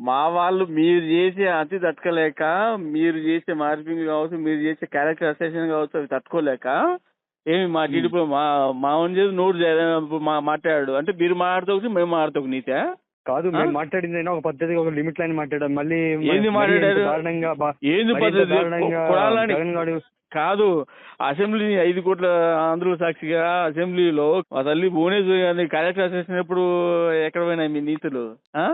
మా వాళ్ళు మీరు చేసే అతి తట్టుకోలేక మీరు చేసే మార్పింగ్ కావచ్చు మీరు చేసే క్యారెక్టర్ అసెషన్ కావచ్చు అవి తట్టుకోలేక ఏమి మా టీడీపీ మా మా చేసి మా మాట్లాడాడు. అంటే మీరు మాట్లాడుతూ మేము మాట్లాడుతూ నీతే? కాదు? మేము మాట్లాడింది అయినా ఒక పద్ధతిగా ఒక లిమిట్ లైన్ మాట్లాడాం. మళ్ళీ ఏంది మాట్లాడారు? ఏంది పద్ధతి? కాదు అసెంబ్లీ ఐదు కోట్ల ఆంధ్రుల సాక్షిగా అసెంబ్లీలో మా తల్లి భువనేశ్వరి గారిని క్యారెక్టర్ అసెషన్ ఎప్పుడు ఎక్కడ పోయినాయి మీ నీతులు? ఆ?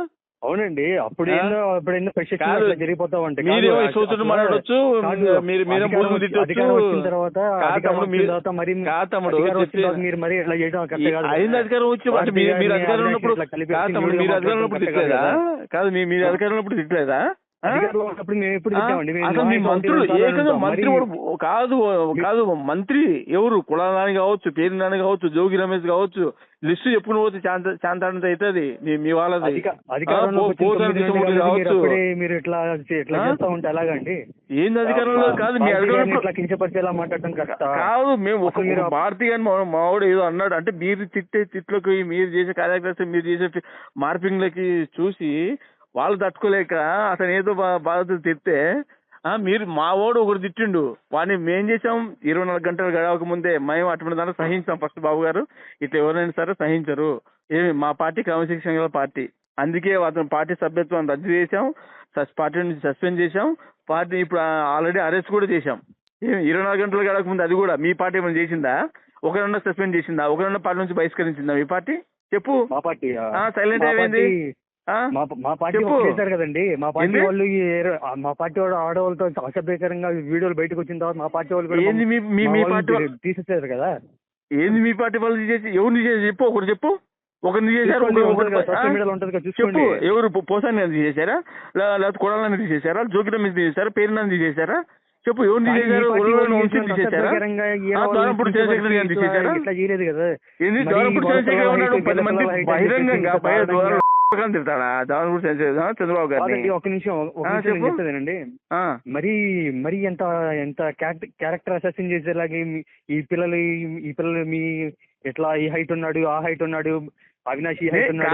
అవునండి. అప్పుడు అప్పుడు ఫ్రెష్ కాదు. జరిగిపోతా ఉంటాయి మీరేమో కాదు, సూచనలు అసలు- మాట్లాడొచ్చు. కాదు, మీరు మీరేం అధికారం బూతులు వచ్చి- తిట్టొచ్చు. అధికారం వచ్చిన తర్వాత కాదు అధికారం తమ్ముడు, వచ్చిన మీరు- తర్వాత మరి కాదు తమ్ముడు, అధికారం వచ్చిన చెప్పేది- తర్వాత మీరు మరి ఇట్లా చేయడం కరెక్ట్ కాదు అయింది అధికారం వచ్చి అంటే మీరు మీరు అధికారం ఉన్నప్పుడు కాదు తమ్ముడు మీరు అధికారం ఉన్నప్పుడు మాట్లాడడం తిట్టలేదా? కరెక్ట్ కాదు మీ మీరు అధికారం ఉన్నప్పుడు తిట్టలేదా? అధికారంలో ఉన్నప్పుడు మేము ఎప్పుడు ఆ? తిట్టామండి మేము అసలు మీ మా మంత్రులు ఇంట్లో ఏకంగా ఉంటాం. మంత్రి కాదు కాదు మంత్రి ఎవరు? కులాలని కావచ్చు పేరు నాని కావచ్చు జోగి రమేష్ కావచ్చు లిస్టు చెప్పుకుని పోతే శాంత శాంతానంత అవుతుంది. మీ మీ వాళ్ళది. కావచ్చు మీరు ఇట్లా? చేస్తా ఉంటే ఏంది అధికారంలో? కాదు మీ అధికారంలో కించపరిచేలా కరెక్ట్ కాదు మేము ఒక మీరు- భారతీయ గాని మావాడు ఏదో అన్నాడు. అంటే మీరు తిట్టే తిట్లకి మీరు చేసే కార్యక్రమం మీరు చేసే మార్పింగ్లకి చూసి వాళ్ళు తట్టుకోలేక అతను ఏదో బాధతో తిడితే ఆ మీరు మా వాడు ఒకటి తిట్టిండు. వాడిని మేం చేసాం ఇరవై నాలుగు గంటలు గడవక ముందే మేము అటువంటి దాన్ని సహించాం ఫస్ట్ బాబు గారు. ఇట్లా ఎవరైనా సరే సహించరు. ఏమి మా పార్టీ క్రమశిక్షణ గల పార్టీ. అందుకే అతను పార్టీ సభ్యత్వం రద్దు చేశాం. సస్- పార్టీ నుంచి సస్పెండ్ చేశాం. పార్టీ ఇప్పుడు ఆల్రెడీ అరెస్ట్ కూడా చేశాం. ఏమి ఇరవై నాలుగు గంటలు గడక ముందు అది కూడా మీ పార్టీ ఏమైనా చేసిందా? ఒకరన్నా సస్పెండ్ చేసిందా? ఒకరన్నా పార్టీ నుంచి బహిష్కరించిందా మీ పార్టీ? చెప్పు. మా అయిపోయింది. మా పార్టీ. వాళ్ళు చేశారు కదండి. మా పార్టీ? వాళ్ళు మా పార్టీ వాడు ఆడవాళ్ళతో అసభ్యకరంగా వీడియోలు బయటకు వచ్చిన తర్వాత మా పార్టీ వాళ్ళు కూడా తీసేసారు కదా. ఏంది మీ పార్టీ వాళ్ళు చేసి ఎవరిని చేసి చెప్పు ఒకటి చెప్పు. ఒకరిని చేశారు ఒకరు- ఒకరు- చెప్పు. ఎవరు పో- పోసాని అని తీసేశారా లే- లేకపోతే కొడాలని తీసేశారా జోకిరం మీద తీసేశారా పేరుని తీసేశారా చెప్పు ఎవరిని ఈ తీసేశారు వాళ్ళు వాళ్ళు ద్వారంపూడి చంద్రశేఖర్ గారిని తీసేశారా? వాళ్ళ చంద్రశేఖర్ ఉన్నాడు పది మంది అని బహిరంగంగా చెప్పేసి పై ఇంత ద్వారం అని తిడతాడా ద్వారంపూడి చంద్రశేఖర్ చంద్రబాబు కాదండి ఒక నిమిషం ఒక నిమిషం ఆ, మరి మరి ఎంత ఎంత క్యారెక్టర్ అసెసిన్ చేసేలాగే ఈ పిల్లలు ఈ- పిల్లలు మీ ఎట్లా ఈ హైట్ ఉన్నాడు ఆ హైట్ ఉన్నాడు అవినాష్ ఈ హైట్ ఉన్నాడు?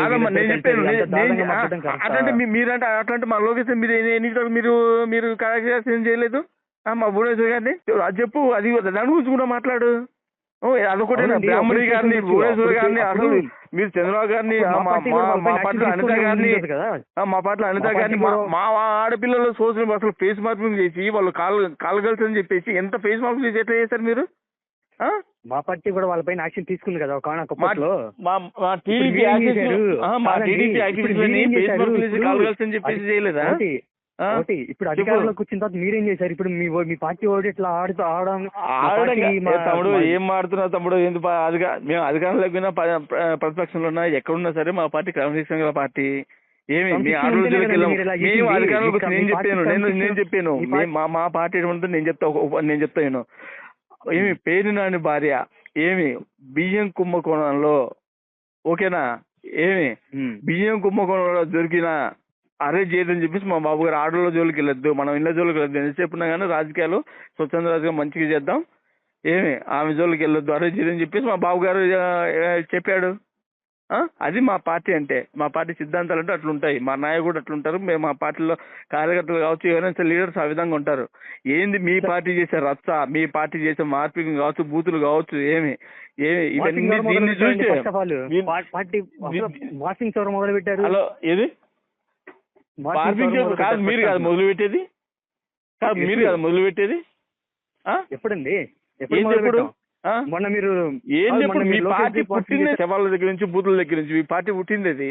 అట్లాంటి మీరంటే అట్లాంటి మా లోకేషన్ మీరు మీరు మీరు కార్యక్రమం చేయలేదు? ఆ, మా భువనేశ్వర్ గారిని. అది చెప్పు అది దాని గురించి కూడా మాట్లాడు. అవునండి, బ్రాహ్మణి గారిని భువనేశ్వర్ గారిని అసలు మీరు చంద్రబాబు గారిని మా action అనిత గారిని మా పాటలు అనిత గారిని మా ఆడపిల్లలు సోషల్ అసలు ఫేస్ మార్పింగ్ చేసి వాళ్ళు కాలు కాలు కలిసి అని చెప్పేసి ఎంత ఫేస్ మార్పింగ్ చేసి ఎట్లా చేశారు మీరు? ఆ? మా పార్టీ కూడా వాళ్ళపైన యాక్షన్ తీసుకుంది కదా ఒక టీడీపీ చేసి కాలు కలిసి అని చెప్పేసి చేయలేదా? ఒకటి ఇప్పుడు. అధికారంలోకి వచ్చిన తర్వాత మీరేం చేశారు? ఇప్పుడు మీ మీ పార్టీ ఓడి ఇట్లా ఆడుతూ ఆడడం తమ్ముడు ఏం మాడుతున్నావు తమ్ముడు పా- అధిక మేము అధికారంలో లేకపోయినా ప- ప్ర- ప్రతిపక్షంలో ఉన్నా ఎక్కడున్నా సరే మా పార్టీ క్రమశిక్షణ గల పార్టీ. ఏమి మీ మేము. అధికారంలోకి నేను చెప్పాను నేను నేను చెప్పాను. మీ మా పార్టీ ఎటువంటి నేను చెప్తా నేను చెప్తాను ఏమి పేరు నాని భార్య ఏమి బియ్యం కుంభకోణంలో ఓకేనా? ఏమి. బియ్యం కుంభకోణంలో దొరికిన అరెస్ట్ చేయదని చెప్పేసి మా బాబు గారు ఆటోలో జోలికి వెళ్ళొద్దు మనం ఇళ్ళ జోలికి వెళ్ళొద్దు. ఎంత చెప్పినా కానీ రాజకీయాలు స్వచ్ఛంద రాజకీయం మంచిగా చేద్దాం. ఏమి ఆమె జోలికి వెళ్ళొద్దు అరెస్ట్ చేయదని చెప్పేసి మా బాబు గారు చెప్పాడు. ఆ? అది మా పార్టీ అంటే మా పార్టీ సిద్ధాంతాలు అంటే అట్లుంటాయి. మా నాయకుడు అట్లుంటారు మేము మా పార్టీలో కార్యకర్తలు కావచ్చు ఎవరైనా లీడర్స్ ఆ విధంగా ఉంటారు. ఏంది మీ పార్టీ చేసే రచ్చ మీ పార్టీ చేసే మార్పింగ్ కావచ్చు బూతులు కావచ్చు ఏమి ఏమి ఇవన్నీ దీన్ని పెట్టారు హలో ఏది? కాదు? మీరు కాదు మొదలు పెట్టేది కాదు మీరు? కాదు మొదలు పెట్టేది? ఎప్పుడండి ఎప్పుడు? మొన్న మీరు ఎప్పుడు మొన్న మీ పార్టీ పుట్టింది. శవాల దగ్గర నుంచి బూతుల దగ్గర నుంచి మీ పార్టీ పుట్టింది అది?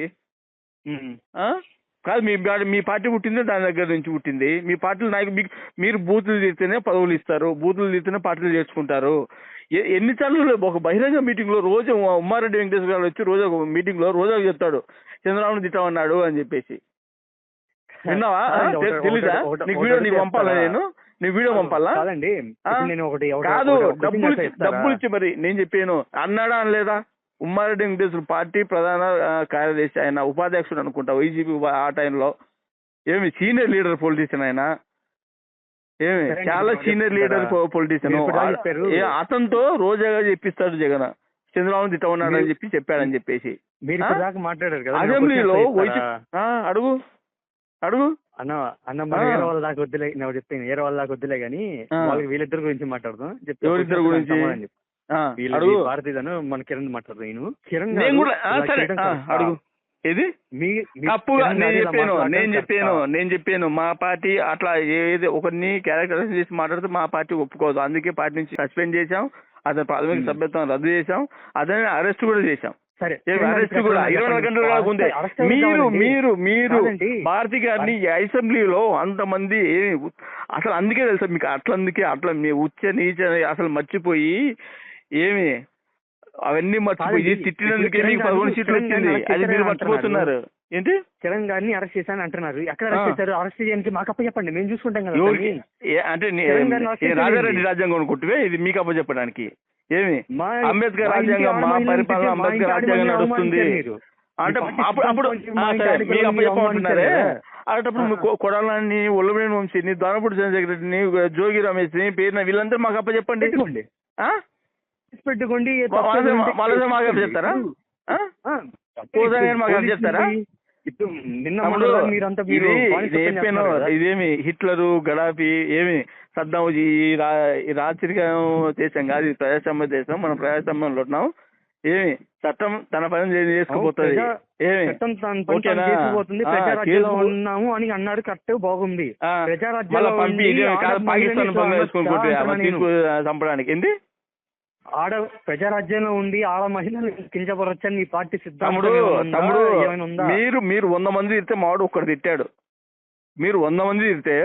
కాదు మీ పార్టీ- మీ పార్టీ పుట్టింది దాని దగ్గర నుంచి పుట్టింది మీ పార్టీలో నాయకు మీకు మీరు బూతులు తీస్తేనే పదవులు ఇస్తారు బూతులు తీస్తేనే పార్టీలు చేసుకుంటారు ఎన్నిసార్లు ఒక బహిరంగ మీటింగ్లో రోజు ఉమ్మారెడ్డి వెంకటేశ్వర గారు వచ్చి రోజు ఒక మీటింగ్లో రోజు చెప్తాడు చంద్రబాబు తిట్టమన్నాడు అని చెప్పేసి విన్నావా? తెలీదా? నీకు వీడియో నీకు పంపాలా? నేను? నీకు వీడియో పంపాలా? కాదండి. నేను ఒకటి కాదు డబ్బులు డబ్బులు ఇచ్చి మరి నేను చెప్పాను. అన్నాడా అనలేదా? ఉమ్మారెడ్డి వెంకటేశ్వర పార్టీ ప్రధాన కార్యదర్శి ఆయన ఉపాధ్యక్షుడు అనుకుంటా వైసీపీ ఆ టైంలో. ఏమి సీనియర్ లీడర్ పొలిటీషియన్ ఆయన? ఏమి చాలా సీనియర్ లీడర్? పొలిటీషియన్. అతనితో రోజాగా చెప్పిస్తాడు జగన్. చంద్రబాబు తిట్టమన్నాడు అని చెప్పి చెప్పాడని చెప్పేసి. అసెంబ్లీలో అడుగు. అడుగు. అన్న అన్న. వేరే వాళ్ళ దాకా వద్దులే నేను చెప్తాను వేరే వాళ్ళ దాకా వద్దులే ఆ. వాళ్ళకి వీళ్ళిద్దరి గురించి మాట్లాడదాం. చెప్తే ఎవరిద్దరి గురించి? వీళ్ళ భారతీయను మన కిరణ్ మాట్లాడదాం. నేను కిరణ్? అడుగు. ఏది? నేను చెప్పాను నేను చెప్పాను? నేను చెప్పాను. మా పార్టీ అట్లా ఏది ఒకరిని క్యారెక్టర్ చేసి మాట్లాడితే మా పార్టీ ఒప్పుకోదు. అందుకే పార్టీ నుంచి సస్పెండ్ చేశాం. అతని ప్రాథమిక. సభ్యత్వం రద్దు చేశాం. అతని అరెస్ట్ కూడా చేశాం. సరే అరెస్ట్ కూడా. ఇరవై నాలుగు గంటలు మీరు? మీరు మీరు. భారతి గారిని అసెంబ్లీలో అంతమంది అసలు అందుకే తెలుసా మీకు అట్లా అందుకే అట్లా మీ ఉచ్చ నీచ అసలు మర్చిపోయి ఏమి అవన్నీ మర్చిపోయి. తిట్టినందుకే మీకు పదకొండు సీట్లు వచ్చింది అది మీరు మర్చిపోతున్నారు ఏంటి కిరణ్ గారిని అరెస్ట్ చేశాను అంటున్నారు ఎక్కడ. అరెస్ట్ చేశారు అరెస్ట్ చేయడానికి మాకు అప్ప చెప్పండి మేము చూసుకుంటాం కదా అంటే రాజారెడ్డి. రాజ్యాంగం అనుకుంటువే ఇది మీకు అప్ప చెప్పడానికి ఏమి? అంబేద్కర్ రాజ్యాంగం మా పరిపాలన అంబేద్కర్ రాజ్యాంగం నడుస్తుంది. అంటే అప్పుడు అప్పుడు మీకు చెప్పమంటున్నారే. అలాంటప్పుడు కొడాలని ఒల్లమేని వంశీని దానపూడి చంద్రశేఖర్ రెడ్డిని జోగి రమేష్ని పేరున వీళ్ళందరూ మాకు అప్ప చెప్పండి. పెట్టుకోండి. ఆ? కేసు పెట్టుకోండి వా- వాళ్ళదే మా- వాళ్ళదే మాకు అప్ప చెప్తారా? గారు మాకు చెప్తారా? ఇప్పుడు నిన్న మీరంతా చెప్పాను. ఇదేమి హిట్లరు గడాఫీ ఏమి సద్దాం ఈ రా ఈ రాచరికం దేశం కాదు ఇది ప్రజాస్వామ్య దేశం మనం ప్రజాస్వామ్యంలో ఉన్నాం. ఏమి చట్టం తన పని చేసి చేసుకుపోతుంది. చట్టం తన పని చేసుకుపోతుంది ప్రజారాజ్యంలో ఉన్నాము అని అన్నారు కరెక్ట్ బాగుంది. ప్రజారాజ్యంలో పాకిస్తాన్ చంపడానికి. ఏంది? ఆడ ప్రజారాజ్యంలో ఉండి ఆడ మహిళలు కించపరచని ఈ పార్టీ సిద్ధాంతం తమ్ముడు ఏమైనా ఉందా? తమ్ముడు ఏమైనా ఉందా మీరు మీరు వంద మంది తిడితే మావాడు ఒక్కడు తిట్టాడు మీరు వంద మంది తిడితే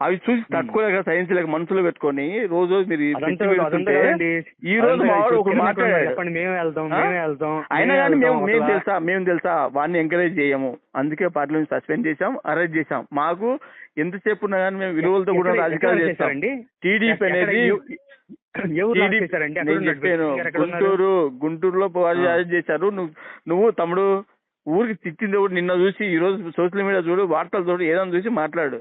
అవి చూసి తట్టుకోలేక సహించలేక మనసులో పెట్టుకొని రోజు రోజు మీరు. ఈ రోజు మావాడు మాట్లాడాడు అయినా కానీ మేము మేము. తెలుసా మేము తెలుసా వాడిని ఎంకరేజ్ చేయము అందుకే పార్టీ నుంచి సస్పెండ్ చేశాం అరెస్ట్ చేశాం మాకు ఎంతసేపు ఉన్నా కానీ మేము విలువలతో కూడా రాజకీయాలు చేస్తాం? టీడీపీ అనేది లాక్ నేను? చెప్పాను? గుంటూరు గుంటూరులో. అరెస్ట్ చేశారు నువ్వు నువ్వు తమ్ముడు ఊరికి తిట్టింది కూడా నిన్న చూసి ఈ రోజు సోషల్ మీడియా చూడు వార్తలు చూడు ఏదో చూసి మాట్లాడు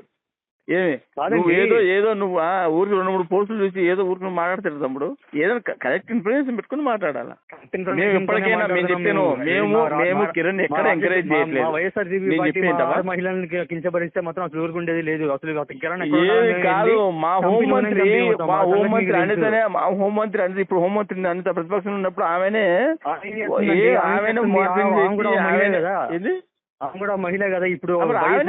ఏమి. నువ్వు ఏదో ఏదో నువ్వు ఆ ఊరికి రెండు మూడు పోస్టులు చూసి ఏదో ఊరికి నువ్వు మాట్లాడతాడు తమ్ముడు. ఏదో కరెక్ట్ ఇన్ఫర్మేషన్ పెట్టుకుని మాట్లాడాలా? మేము ఎప్పటికైనా మేము చెప్పాను మేము మేము కిరణ్ ఎక్కడ ఎంకరేజ్ చేయట్లేదు. ఆడ మహిళలను కించపరిస్తే మాత్రం అసలు ఊరుకుండేది లేదు. అసలు కిరణ్ కాదు మా హోంమంత్రి. మా హోంమంత్రి. అనితనే మా హోంమంత్రి అనిత ఇప్పుడు హోంమంత్రి అనిత ప్రతిపక్షంలో ఉన్నప్పుడు ఆమెనే ఆమెనే. మార్పింగ్ ఆమె ఆమె కూడా మహిళ కదా ఇప్పుడు. మహిళ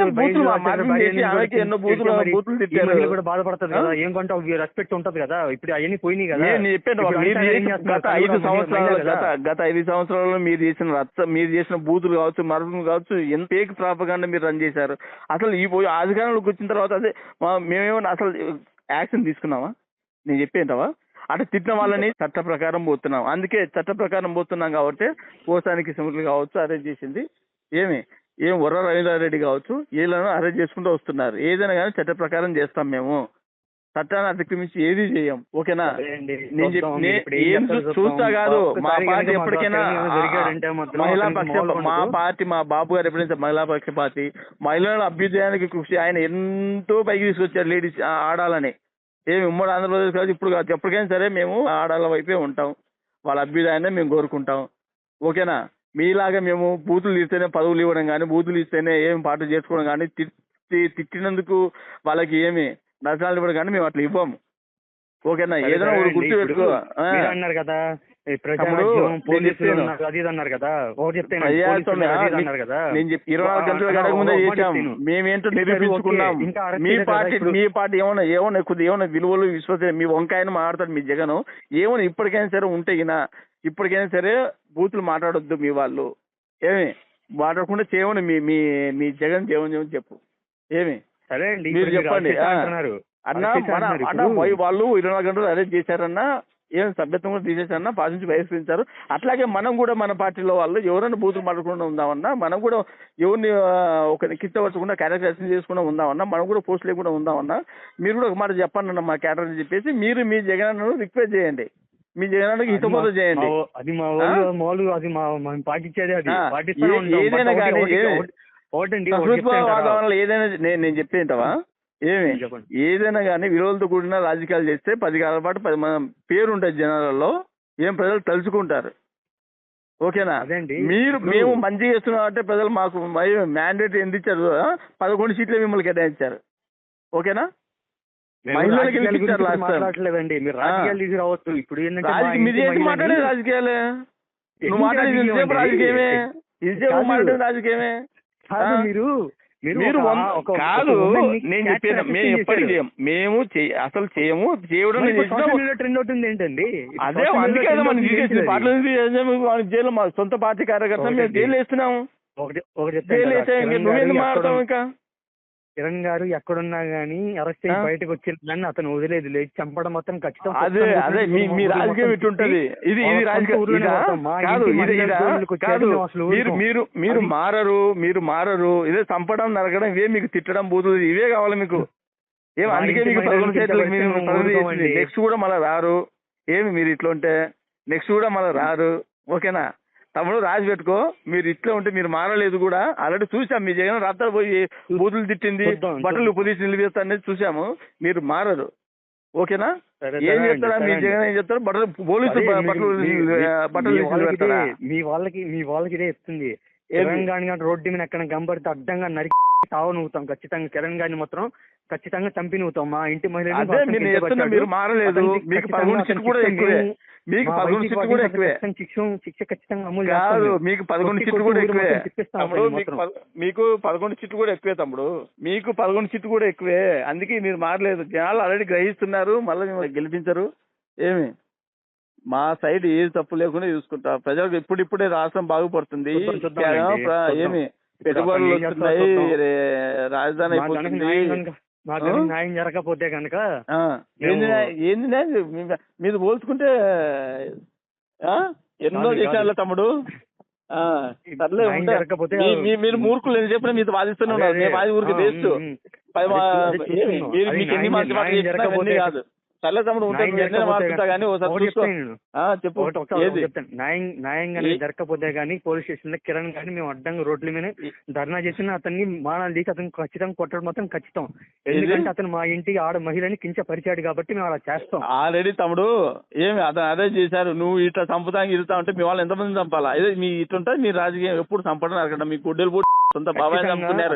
కూడా బాధపడుతుంది? కదా ఏం కొంటావు రెస్పెక్ట్ ఉంటది కదా ఇప్పుడు అవన్నీ పోయినాయి కదా? గత ఐదు సంవత్సరాలు గత ఐదు సంవత్సరాల్లో మీరు చేసిన రచ్చ మీరు చేసిన బూతులు కావచ్చు మరపులు కావచ్చు ఎంత ఏక ప్రాపగాండ మీరు రన్ చేశారు. అసలు ఈ పోయి అధికారంలోకి వచ్చిన తర్వాత అదే మేమేమన్నా అసలు యాక్షన్ తీసుకున్నామా? నేను చెప్పేంటవా? అటు తిట్టిన వాళ్ళని చట్ట ప్రకారం పోతున్నాం. అందుకే చట్ట ప్రకారం పోతున్నాం కాబట్టి కోసానికి సిములు కావచ్చు అరెస్ట్ చేసింది. ఏమి? ఏం వర రవీంద్రారెడ్డి కావచ్చు వీళ్ళను అరెస్ట్ చేసుకుంటూ వస్తున్నారు. ఏదైనా కానీ చట్ట ప్రకారం చేస్తాం మేము. చట్టాన్ని అతిక్రమించి ఏది చేయం? ఓకేనా? నేను. చూస్తా. కాదు. మా పార్టీ ఎప్పటికైనా మహిళా అతనికి పక్ష మామూలుగా మా. పార్టీ మా బాబు గారు ఎప్పుడైతే మహిళా పక్ష పార్టీ మహిళల అభ్యుదయానికి కృషి ఆయన ఎంతో పైకి తీసుకొచ్చారు లేడీస్ ఆడాలని. ఏమి ఉమ్మడి ఆంధ్రప్రదేశ్ కాదు ఇప్పుడు కాదు ఎప్పటికైనా సరే మేము ఆడాల వైపే ఉంటాం. వాళ్ళ అభ్యుదయాన్ని మేము కోరుకుంటాం. ఓకేనా? మీలాగా మేము బూతులు ఇస్తేనే పదవులు ఇవ్వడం కానీ బూతులు ఇస్తేనే ఏమి పాటలు చేసుకోవడం కానీ తిట్టి తిట్టినందుకు వాళ్ళకి ఏమి నష్టాలు ఇవ్వడం కానీ మేము అట్లా ఇవ్వము. ఓకేనా? ఏదైనా ఒకటి. గుర్తు పెట్టుకో అన్నారు కదా. మేమేంటో నిరూపించుకున్నాం. మీ పార్టీ. మీ పార్టీ ఏమన్నా ఏమన్నా కొద్ది ఏమన్నా విలువలు విశ్వస మీ వంకాయని మాట్లాడతాడు మీ జగన్. ఏమన్నా ఇప్పటికైనా సరే ఉంటే ఇప్పటికైనా సరే బూతులు మాట్లాడొద్దు మీ వాళ్ళు. ఏమి? మాట్లాడకుండా చేయమని మీ మీ మీ జగన్ చేయమని చేయమని చెప్పు. ఏమి? సరే అండి మీరు చెప్పండి, అన్న మన వాళ్ళు ఇరవై నాలుగు గంటలు అరెస్ట్ చేశారన్నా ఏం సభ్యత్వం కూడా తీసేశారన్నా పార్టీ నుంచి బహిష్కరించారు. అట్లాగే మనం కూడా మన పార్టీలో వాళ్ళు ఎవరైనా బూతులు మాట్లాడకుండా ఉందామన్నా మనం కూడా ఎవరిని ఒక కిచ్చవచ్చకుండా క్యారెక్టరైజేషన్ చేసుకుండా ఉందామన్నా మనం కూడా పోస్ట్ లేకుండా ఉందామన్నా మీరు కూడా ఒక మాట చెప్పండి అన్న మా క్యారెక్టర్ అని చెప్పేసి మీరు మీ జగన్ రిక్వెస్ట్ చేయండి. మీ జగనానికి అది హితబోధ చేయండి. అది మా మామూలు అది మా పాటించేది అది. ఏదైనా కానీ? వాతావరణంలో ఏదైనా నేను నేను చెప్పేంటవా? ఏమి. ఏదైనా కానీ విలువలతో కూడిన రాజకీయాలు చేస్తే పది కాలాల పాటు పది మన పేరు ఉంటుంది జనాలలో ఏం ప్రజలు తలుచుకుంటారు. ఓకేనా. మీరు మేము మంచి చేస్తున్నాం అంటే ప్రజలు మాకు మ్యాండేట్ ఎంత ఇచ్చారు? పదకొండు సీట్లు మిమ్మల్ని కేటాయించారు. ఓకేనా? మహిళలకి? మాట్లాడట్లేదండి మీరు. రాజకీయాలు తీసుకు రావద్దు ఇప్పుడు ఏంటంటే మా రాజకీయ మీరు ఇంటి ఏంటి మహిళని- మాట్లాడేది రాజకీయాలే నువ్వు మాట్లాడేది? రాజకీయమే. మాట్లాడేది రాజకీయమే? మీరు మీరు కాదు నేను చెప్పేది మేము ఎప్పటికీ. చేయం మేము అసలు చేయము చేయడం trend అవుతుంది ఏంటండి అదే అందుకే మనం? వాళ్ళ జైలు మా సొంత పార్టీ కార్యకర్త మేము. జైలు వేస్తున్నాము ఒకటి ఒకటి చెప్తాను జైలు కదా, వేసే కిరణ్ నువ్వేందుకు మాట్లాడతావు ఇంకా కిరణ్ గారు ఎక్కడున్నా గానీ అరెస్ట్? అయ్యి బయటకు వచ్చిందని అతను వదిలేదు. లేదు చంపడం మొత్తం ఖచ్చితం. అదే అదే మీ రాజకీయం ఇటుంటది. ఇది ఇది రాజకీయం. మీరు. మీరు మీరు మారరు మీరు మారరు. ఇదే చంపడం నరకడం ఇవే మీకు తిట్టడం బూతులు ఇవే కావాలి మీకు. ఏం అందుకే మీకు. నెక్స్ట్ కూడా మళ్ళీ రారు. ఏమి మీరు ఇట్లా ఉంటే నెక్స్ట్ కూడా మళ్ళీ రారు. ఓకేనా? తమ్ముడు రాసి పెట్టుకో. మీరు ఇట్లా ఉంటే మీరు మారలేదు కూడా. ఆల్రెడీ చూసాం మీ జగన్ రాత్రి పోయి బూతులు తిట్టింది బట్టలు. ఉపదేశం నిలిపేస్తా అనేది చూసాము. మీరు మారరు. ఓకేనా? ఏం చెప్తారా మీ జగన్. ఏం చెప్తారు బట్టలు మీ- బట్టలు బట్టలు మీ వాళ్ళకి మీ వాళ్ళకి ఇదే ఇస్తుంది ఏది? కిరణ్ గాని కానీ రోడ్డు మీద ఎక్కడ గంపడితే అడ్డంగా నరికి తావు నవ్వుతాం ఖచ్చితంగా కిరణ్ గారిని మాత్రం ఖచ్చితంగా చంపి నవ్వుతాం మా ఇంటి మహిళని అదే మీరు మారలేదు. మీకు కూడా ఎక్కువే. మీకు పదకొండు సీట్లు కూడా ఎక్కువే. శిక్ష ఖచ్చితంగా అమలు కాదు మీకు పదకొండు సీట్లు కూడా ఎక్కువే. తమ్ముడు మీకు పదకొండు సీట్లు కూడా ఎక్కువే తమ్ముడు. మీకు పదకొండు సీట్లు కూడా ఎక్కువే. అందుకే మీరు మారలేదు. జనాలు ఆల్రెడీ గ్రహిస్తున్నారు. మళ్ళీ మిమ్మల్ని గెలిపించరు. ఏమి? మా సైడ్ ఏది తప్పు లేకుండా చూసుకుంటా. ప్రజలకు ఇప్పుడిప్పుడే రాష్ట్రం బాగుపడుతుంది. ఏమి? పెట్టుబడులు వస్తున్నాయి. రాజధాని అయిపోతుంది న్యాయం కనుక మా గనుక ఆ? న్యాయం? జరగకపోతే కనుక ఏంది మీరు పోల్చుకుంటే ఆ? ఎన్నో చేశారు. తమ్ముడు. సర్లే మీరు మూర్ఖులు అని చెప్పిన మీతో వాదిస్తూనే ఉన్నారు. మేము వాది ఊరికి వేస్ట్. మీకు ఎన్ని మంచి కాదు. సర్లే తమ్ముడు కానీ ఒకసారి చెప్పు. ఒకటి ఒకటి ఏది? ఒకటి చెప్తాను. న్యాయం న్యాయం కానీ ఏ- జరగకపోతే కానీ పోలీస్ స్టేషన్లో కిరణ్ గాని మేము అడ్డంగా రోడ్ల మీద ధర్నా చేసిన అతన్ని మానాలు తీసి అతను ఖచ్చితంగా కొట్టడం మాత్రం ఖచ్చితం. ఎందుకంటే అతను మా ఇంటి ఆడ మహిళని కించపరిచాడు కాబట్టి మేము అలా చేస్తాం. ఆల్రెడీ తమ్ముడు ఏమి అతను అదే చేశారు. నువ్వు ఇట్లా చంపుతానికి ఇరుతా ఉంటే మీ వాళ్ళు ఎంతమంది చంపాలా? ఇదే మీ ఇట్లుంటే మీ రాజకీయం ఎప్పుడు చంపడం అక్కడ మీ గుడ్డలు సొంత బాబాయ్ చంపుకున్నారు.